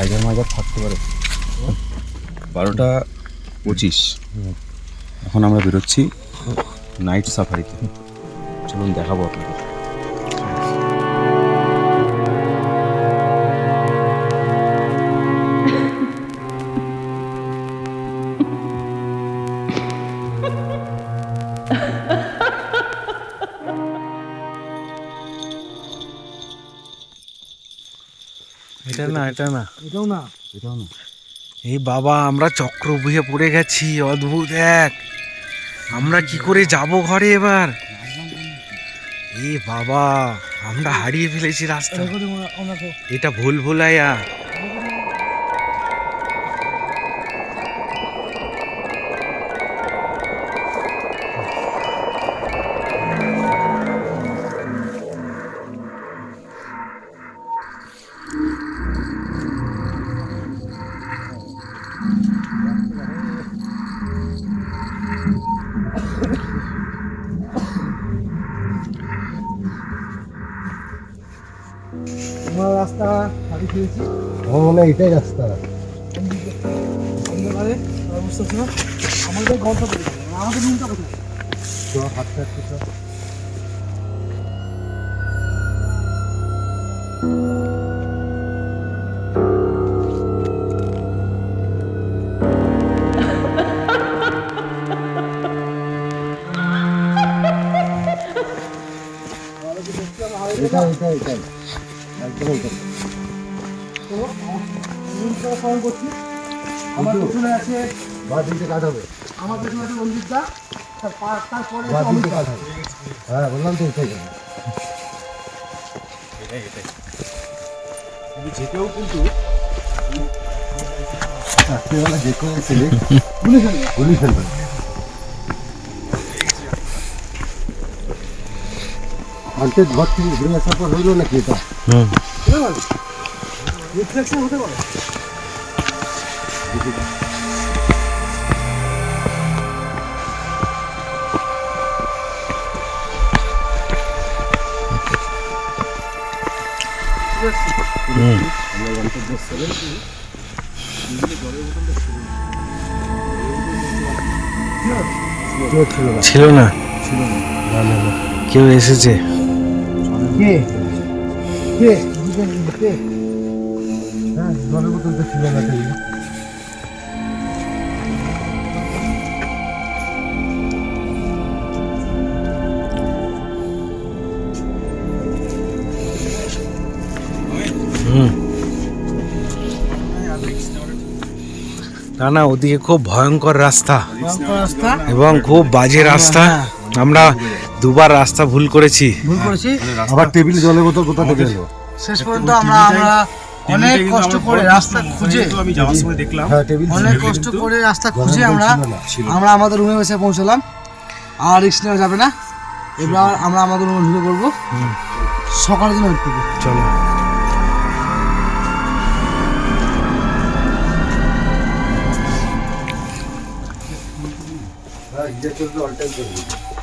Tiger মাজার থাকতে পারে। বারোটা পঁচিশ। এখন আমরা বেরোচ্ছি নাইট সাফারিতে চলুন দেখাবো আপনাদের। এটা না এটা না। এটাও না। এটাও না। এই বাবা আমরা চক্র বুয়ে পড়ে গেছি অদ্ভুত এক। আমরা কি করে যাব ঘরে এবার? এ বাবা আমরা হারিয়ে ফেলেছি রাস্তা। এটা ভুল ভুলাইয়া। আমরা রাস্তা হারিয়ে ফেলেছি আমার মনে হয় এটাই রাস্তা। অন্ধকারে অবস্থা ছিল। আমাদের গন্তব্য আমাদের রুমটা কোথায় তো হাঁটতে হাঁটতে তো এটা এটা এটাই একদম এটাই আমার পেছনে আছে বা কাজ হবে আমার পেছনে আছে তারপরে বা কাজ হবে হ্যাঁ বললাম তো এটাই যাবে যেতেও কিন্তু রাত্রিবেলা যে কোনো ছেলে গুলি ফেলবে গুলি ফেলবে আনতে ঘর থেকে ঘুরে আসার পর হইল নাকি এটা? রিফ্লেকশন হতে পারে। ছিল না। ছিল না। কেউ এসেছে? কে? কে? বুঝলেন কে হ্যাঁ জলের বোতল তো ছিল না তাই হুম না না ওদিকে খুব ভয়ঙ্কর রাস্তা রাস্তা? এবং খুব বাজে রাস্তা। আমরা দুবার রাস্তা ভুল করেছি। ভুল করেছি? আবার টেবিলে জলের বোতল কোথা থেকে এলো? শেষ পর্যন্ত আমরা আমরা অনেক কষ্ট করে রাস্তা খুঁজে আমি যাওয়ার সময় দেখলাম। হ্যাঁ টেবিল অনেক কষ্ট করে রাস্তা খুঁজে আমরা আমরা আমাদের রুমে এসে পৌঁছলাম। আর রিক্স নেওয়া যাবে না। এবার আমরা আমাদের রুমে ঢুকে পড়ব। সকালের জন্য ওয়েট করব চলো। হ্যাঁ ইয়ে চলবে অল টাইম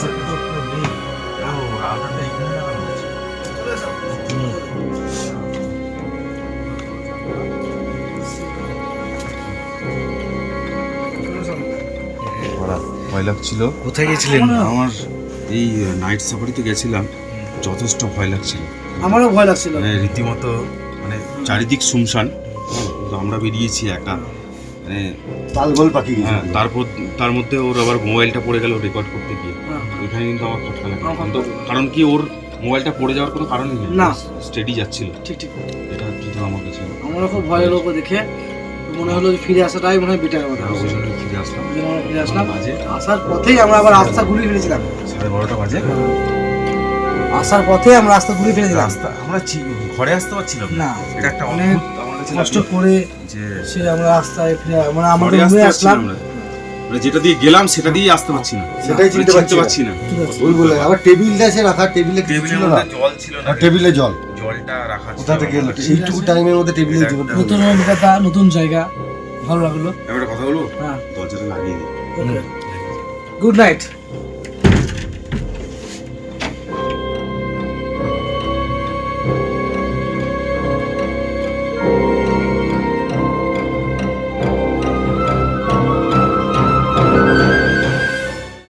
দুটো বিজারটা আমাদের বিজারটা বন্ধ করে দিচ্ছে ভরা ভয় লাগছিল। কোথায় গেছিলেন? আমার এই নাইট সাফারিতে গেছিলাম যথেষ্ট ভয় লাগছিল। আমারও ভয় লাগছিল। মানে রীতিমতো মানে চারিদিক শুমশান তো আমরা বেরিয়েছি একা। মানে তাল গোল পাখি হ্যাঁ তারপর তার মধ্যে ওর আবার মোবাইলটা পড়ে গেল রেকর্ড করতে গিয়ে। হ্যাঁ। ওইখানে কিন্তু আমার খটকা লাগে কারণ কি ওর মোবাইলটা পড়ে যাওয়ার কোনো কারণই নেই। না। স্টেডি যাচ্ছিল। ঠিক ঠিক। এটা কিন্তু আমার কাছে আমারও খুব ভয় হলো ওকে দেখে। মনে হলো যে ফিরে আসাটাই মনে হয় বেটার কথা ওই জন্য ফিরে আসলাম। ওই জন্য ফিরে আসলাম। বাজে। আসার পথেই আমরা আবার রাস্তা ঘুরিয়ে ফেলেছিলাম। সাড়ে বারোটা বাজে। আসার পথে আমরা রাস্তা ঘুরিয়ে ফেলেছিলাম। রাস্তা আমরা ঘরে আসতে পারছিলাম না। এটা একটা অনেক কষ্ট করে সে আমরা রাস্তায় ফিরে মানে আমাদের ঘরে রুমে আসলাম। আমরা। মানে যেটা দিয়ে গেলাম সেটা দিয়ে আসতে পারছি না। সেটাই চিনতে মানে পারছি না। না। ওই বলে আবার টেবিলটা সে রাখা টেবিলে কিছু টেবিলের ছিল না। মধ্যে জল ছিল না। টেবিলে জল। জলটা রাখা ছিল কোথা থেকে এলো? এইটুকু টাইমের মধ্যে টেবিলে জল নতুন অভিজ্ঞতা নতুন জায়গা। ভালো লাগল। একটা কথা বলব? হ্যাঁ। দরজাটা লাগিয়ে দিই। Good night